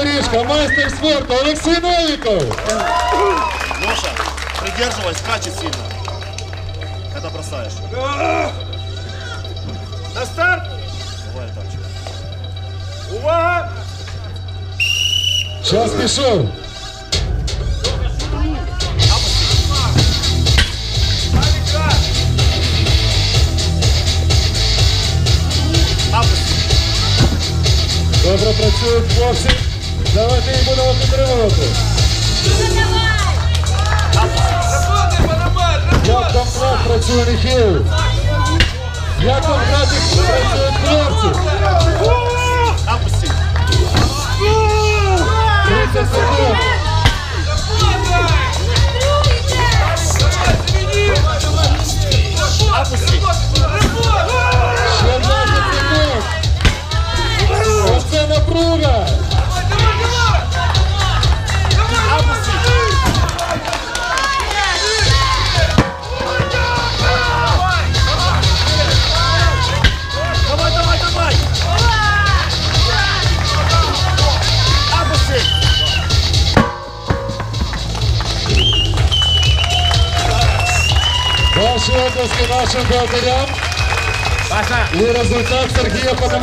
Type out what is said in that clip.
доріжка, майстер спорту Олексій Новіков. Леша, придерживайся, качай сильно. Когда бросаешь. На старт! Давай так. Увага! Час пішов. Опусти. Добре працюють хлопці. Давайте їх будемо підтримувати. Як комплект працює Міхеєв? Як комплект працюють хлопці? Опусти. 30 секунд. Ваші обласки нашим богатирям. І результат Сергія Пономарьова.